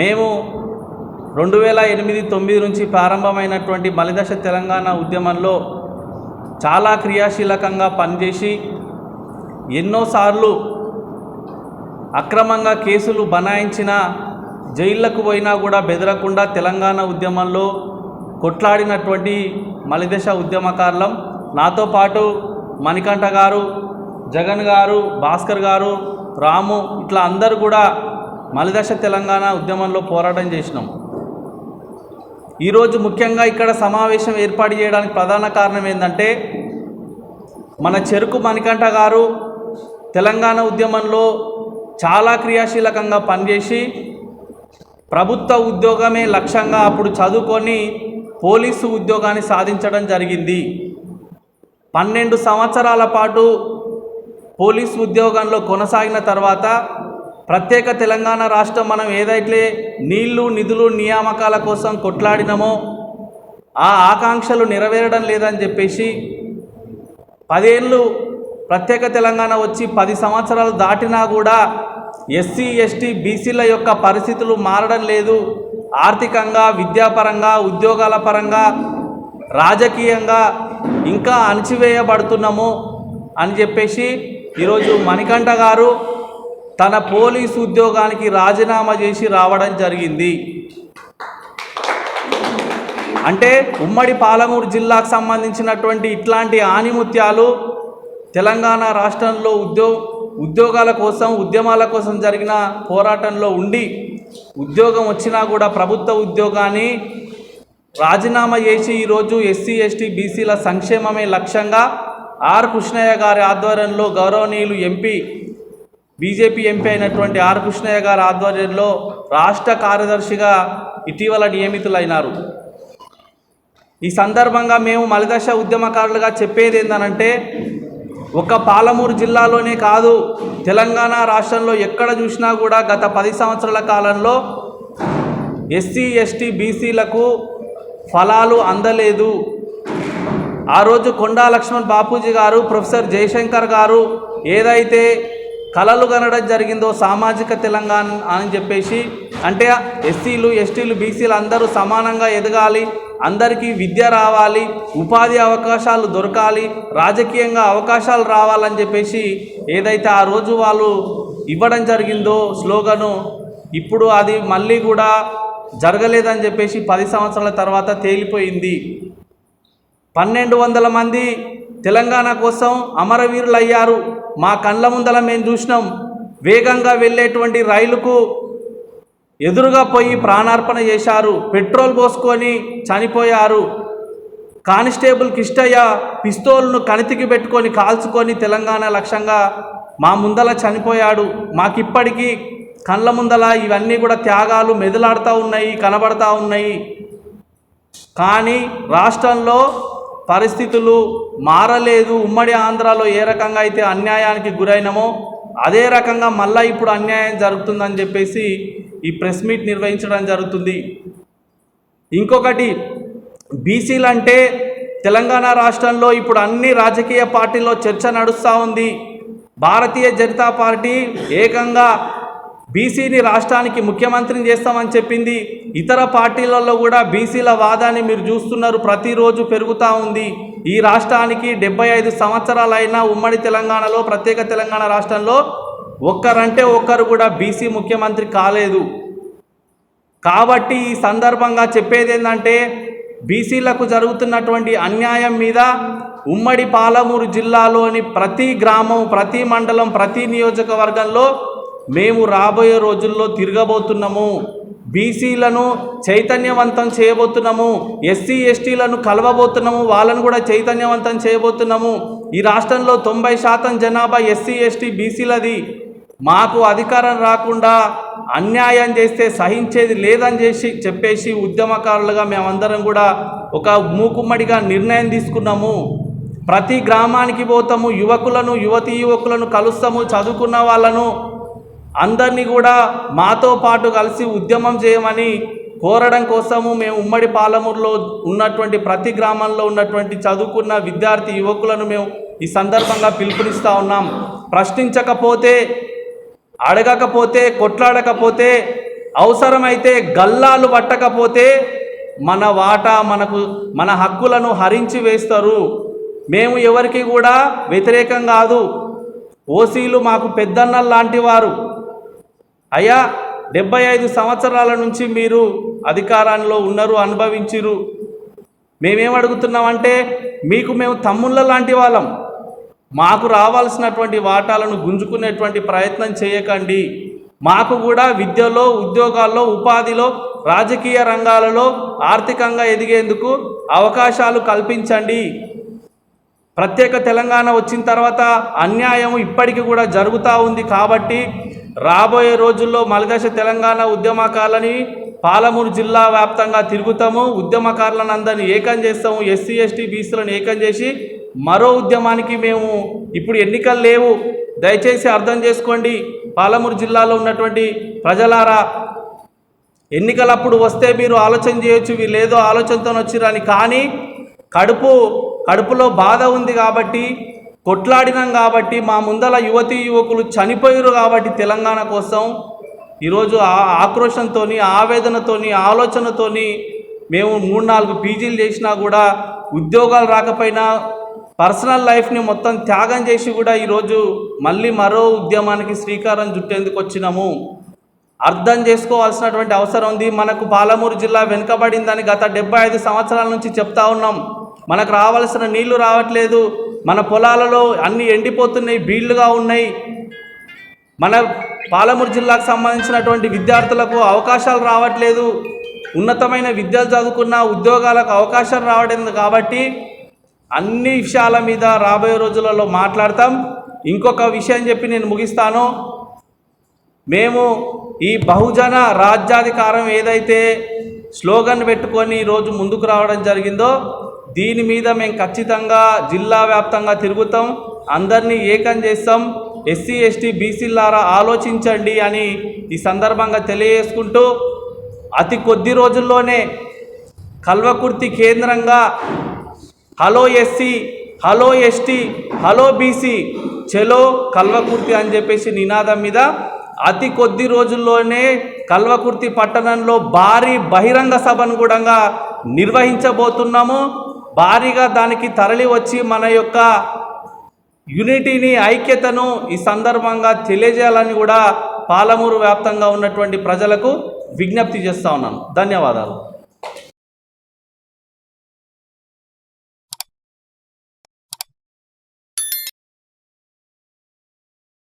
మేము రెండు వేల ఎనిమిది తొమ్మిది నుంచి ప్రారంభమైనటువంటి మలిదశ తెలంగాణ ఉద్యమంలో చాలా క్రియాశీలకంగా పనిచేసి ఎన్నోసార్లు అక్రమంగా కేసులు బనాయించిన జైళ్ళకు పోయినా కూడా బెదరకుండా తెలంగాణ ఉద్యమంలో కొట్లాడినటువంటి మలిదశ ఉద్యమకారులం. నాతో పాటు మణికంఠ గారు జగన్ గారు భాస్కర్ గారు రాము ఇట్లా అందరు కూడా మలిదశ తెలంగాణ ఉద్యమంలో పోరాటం చేసినాం. ఈరోజు ముఖ్యంగా ఇక్కడ సమావేశం ఏర్పాటు చేయడానికి ప్రధాన కారణం ఏంటంటే మన చెరుకు మణికంఠ గారు తెలంగాణ ఉద్యమంలో చాలా క్రియాశీలకంగా పనిచేసి ప్రభుత్వ ఉద్యోగమే లక్ష్యంగా అప్పుడు చదువుకొని పోలీసు ఉద్యోగాన్ని సాధించడం జరిగింది. పన్నెండు సంవత్సరాల పాటు పోలీసు ఉద్యోగంలో కొనసాగిన తర్వాత ప్రత్యేక తెలంగాణ రాష్ట్రం మనం ఏదైతే నీళ్ళు నిధులు నియామకాల కోసం కొట్లాడినామో ఆ ఆకాంక్షలు నెరవేరడం లేదని చెప్పేసి పదేళ్ళు ప్రత్యేక తెలంగాణ వచ్చి పది సంవత్సరాలు దాటినా కూడా ఎస్సీ ఎస్టీ బీసీల యొక్క పరిస్థితులు మారడం లేదు. ఆర్థికంగా విద్యాపరంగా ఉద్యోగాల పరంగా రాజకీయంగా ఇంకా అణచివేయబడుతున్నాము అని చెప్పేసి ఈరోజు మణికంఠ గారు తన పోలీసు ఉద్యోగానికి రాజీనామా చేసి రావడం జరిగింది. అంటే ఉమ్మడి పాలమూరు జిల్లాకు సంబంధించినటువంటి ఇట్లాంటి ఆనిముత్యాలు తెలంగాణ రాష్ట్రంలో ఉద్యో ఉద్యోగాల కోసం ఉద్యమాల కోసం జరిగిన పోరాటంలో ఉండి ఉద్యోగం వచ్చినా కూడా ప్రభుత్వ ఉద్యోగాన్ని రాజీనామా చేసి ఈరోజు ఎస్సీ ఎస్టీ బీసీల సంక్షేమమే లక్ష్యంగా ఆర్ కృష్ణయ్య గారి ఆధ్వర్యంలో గౌరవనీయులు ఎంపీ బీజేపీ ఎంపీ అయినటువంటి ఆర్ కృష్ణయ్య గారి ఆధ్వర్యంలో రాష్ట్ర కార్యదర్శిగా ఇటీవల నియమితులైనారు. ఈ సందర్భంగా మేము మలిదశ ఉద్యమకారులుగా చెప్పేది ఏంటనంటే ఒక పాలమూరు జిల్లాలోనే కాదు తెలంగాణ రాష్ట్రంలో ఎక్కడ చూసినా కూడా గత పది సంవత్సరాల కాలంలో ఎస్సీ ఎస్టీ బీసీలకు ఫలాలు అందలేదు. ఆ రోజు కొండా లక్ష్మణ్ బాపూజీ గారు ప్రొఫెసర్ జయశంకర్ గారు ఏదైతే కళలు కనడం జరిగిందో సామాజిక తెలంగాణ అని చెప్పేసి అంటే ఎస్సీలు ఎస్టీలు బీసీలు అందరూ సమానంగా ఎదగాలి అందరికీ విద్య రావాలి ఉపాధి అవకాశాలు దొరకాలి రాజకీయంగా అవకాశాలు రావాలని చెప్పేసి ఏదైతే ఆ రోజు వాళ్ళు ఇవ్వడం జరిగిందో స్లోగను ఇప్పుడు అది మళ్ళీ కూడా జరగలేదని చెప్పేసి పది సంవత్సరాల తర్వాత తేలిపోయింది. పన్నెండు వందల మంది తెలంగాణ కోసం అమరవీరులు అయ్యారు మా కళ్ళ ముందల మేము చూసినాం. వేగంగా వెళ్ళేటువంటి రైలుకు ఎదురుగా పోయి ప్రాణార్పణ చేశారు. పెట్రోల్ పోసుకొని చనిపోయారు. కానిస్టేబుల్ కిష్టయ్య పిస్తోల్ను కణితికి పెట్టుకొని కాల్చుకొని తెలంగాణ లక్ష్యంగా మా ముందల చనిపోయాడు. మాకిప్పటికీ కళ్ళ ముందల ఇవన్నీ కూడా త్యాగాలు మెదలాడుతూ ఉన్నాయి కనబడతా ఉన్నాయి. కానీ రాష్ట్రంలో పరిస్థితులు మారలేదు. ఉమ్మడి ఆంధ్రాలో ఏ రకంగా అయితే అన్యాయానికి గురైనమో అదే రకంగా మళ్ళీ ఇప్పుడు అన్యాయం జరుగుతుందని చెప్పేసి ఈ ప్రెస్ మీట్ నిర్వహించడం జరుగుతుంది. ఇంకొకటి బీసీలు అంటే తెలంగాణ రాష్ట్రంలో ఇప్పుడు అన్ని రాజకీయ పార్టీల్లో చర్చ నడుస్తూ ఉంది. భారతీయ జనతా పార్టీ ఏకంగా బీసీని రాష్ట్రానికి ముఖ్యమంత్రిని చేస్తామని చెప్పింది. ఇతర పార్టీలలో కూడా బీసీల వాదాన్ని మీరు చూస్తున్నారు. ప్రతిరోజు పెరుగుతూ ఉంది. ఈ రాష్ట్రానికి డెబ్బై ఐదు సంవత్సరాలైనా ఉమ్మడి తెలంగాణలో ప్రత్యేక తెలంగాణ రాష్ట్రంలో ఒక్కరంటే ఒక్కరు కూడా బీసీ ముఖ్యమంత్రి కాలేదు. కాబట్టి ఈ సందర్భంగా చెప్పేది ఏంటంటే బీసీలకు జరుగుతున్నటువంటి అన్యాయం మీద ఉమ్మడి పాలమూరు జిల్లాలోని ప్రతి గ్రామం ప్రతి మండలం ప్రతి నియోజకవర్గంలో మేము రాబోయే రోజుల్లో తిరగబోతున్నాము. బీసీలను చైతన్యవంతం చేయబోతున్నాము ఎస్సీ ఎస్టీలను కలవబోతున్నాము వాళ్ళను కూడా చైతన్యవంతం చేయబోతున్నాము. ఈ రాష్ట్రంలో తొంభై శాతం జనాభా ఎస్సీ ఎస్టీ బీసీలది. మాకు అధికారం రాకుండా అన్యాయం చేస్తే సహించేది లేదని చేసి చెప్పేసి ఉద్యమకారులుగా మేమందరం కూడా ఒక మూకుమ్మడిగా నిర్ణయం తీసుకున్నాము. ప్రతి గ్రామానికి పోతాము యువకులను యువతీ యువకులను కలుస్తాము చదువుకున్న వాళ్ళను. అందరినీ కూడా మాతో పాటు కలిసి ఉద్యమం చేయమని కోరడం కోసము మేము ఉమ్మడి పాలమూరులో ఉన్నటువంటి ప్రతి గ్రామంలో ఉన్నటువంటి చదువుకున్న విద్యార్థి యువకులను మేము ఈ సందర్భంగా పిలుపునిస్తూ ఉన్నాం. ప్రశ్నించకపోతే అడగకపోతే కొట్లాడకపోతే అవసరమైతే గల్లాలు పట్టకపోతే మన వాటా మనకు మన హక్కులను హరించి వేస్తారు. మేము ఎవరికి కూడా వ్యతిరేకం కాదు. ఓసీలు మాకు పెద్దన్నలు లాంటి వారు. అయ్యా డెబ్బై ఐదు సంవత్సరాల నుంచి మీరు అధికారంలో ఉన్నారు అనుభవించిరు మేమేం అడుగుతున్నామంటే మీకు మేము తమ్ముళ్ళ లాంటి వాళ్ళం. మాకు రావాల్సినటువంటి వాటాలను గుంజుకునేటువంటి ప్రయత్నం చేయకండి. మాకు కూడా విద్యలో ఉద్యోగాల్లో ఉపాధిలో రాజకీయ రంగాలలో ఆర్థికంగా ఎదిగేందుకు అవకాశాలు కల్పించండి. ప్రత్యేక తెలంగాణ వచ్చిన తర్వాత అన్యాయం ఇప్పటికీ కూడా జరుగుతూ ఉంది కాబట్టి రాబోయే రోజుల్లో మలదశ తెలంగాణ ఉద్యమకాలని పాలమూరు జిల్లా వ్యాప్తంగా తిరుగుతాము. ఉద్యమకారులను అందరిని ఏకం చేస్తాము. ఎస్సీ ఎస్టీ బీసీలను ఏకం చేసి మరో ఉద్యమానికి మేము ఇప్పుడు ఎన్నికలు లేవు. దయచేసి అర్థం చేసుకోండి. పాలమూరు జిల్లాలో ఉన్నటువంటి ప్రజలారా ఎన్నికలప్పుడు వస్తే మీరు ఆలోచన చేయొచ్చు వీళ్ళు ఏదో ఆలోచనతో వచ్చిరని కానీ కడుపు కడుపులో బాధ ఉంది కాబట్టి కొట్లాడినాం కాబట్టి మా ముందల యువతీ యువకులు చనిపోయారు కాబట్టి తెలంగాణ కోసం ఈరోజు ఆ ఆక్రోషంతో ఆవేదనతో ఆలోచనతోని మేము మూడు నాలుగు పీజీలు చేసినా కూడా ఉద్యోగాలు రాకపోయినా పర్సనల్ లైఫ్ని మొత్తం త్యాగం చేసి కూడా ఈరోజు మళ్ళీ మరో ఉద్యమానికి శ్రీకారం చుట్టేందుకు వచ్చినాము. అర్థం చేసుకోవాల్సినటువంటి అవసరం ఉంది. మనకు పాలమూరు జిల్లా వెనుకబడిందని గత డెబ్బై ఐదు సంవత్సరాల నుంచి చెప్తా ఉన్నాం. మనకు రావాల్సిన నీళ్ళు రావట్లేదు. మన పొలాలలో అన్ని ఎండిపోతున్నాయి బీళ్ళుగా ఉన్నాయి. మన పాలమూరు జిల్లాకు సంబంధించినటువంటి విద్యార్థులకు అవకాశాలు రావట్లేదు. ఉన్నతమైన విద్యలు చదువుకున్న ఉద్యోగాలకు అవకాశాలు రావడం కాబట్టి అన్ని విషయాల మీద రాబోయే రోజులలో మాట్లాడతాం. ఇంకొక విషయం చెప్పి నేను ముగిస్తాను. మేము ఈ బహుజన రాజ్యాధికారం ఏదైతే స్లోగన్ పెట్టుకొని ఈరోజు ముందుకు రావడం జరిగిందో దీని మీద మేము ఖచ్చితంగా జిల్లా వ్యాప్తంగా తిరుగుతాం. అందరినీ ఏకం చేస్తాం. ఎస్సీ ఎస్టీ బీసీలారా ఆలోచించండి అని ఈ సందర్భంగా తెలియజేసుకుంటూ అతి కొద్ది రోజుల్లోనే కల్వకుర్తి కేంద్రంగా hello SC hello ST hello BC చెలో కల్వకుర్తి అని చెప్పేసి నినాదం మీద అతి కొద్ది రోజుల్లోనే కల్వకుర్తి పట్టణంలో భారీ బహిరంగ సభను కూడా నిర్వహించబోతున్నాము. భారీగా దానికి తరలి వచ్చి మన యొక్క యూనిటీని ఐక్యతను ఈ సందర్భంగా తెలియజేయాలని కూడా పాలమూరు వ్యాప్తంగా ఉన్నటువంటి ప్రజలకు విజ్ఞప్తి చేస్తూ ఉన్నాను. ధన్యవాదాలు.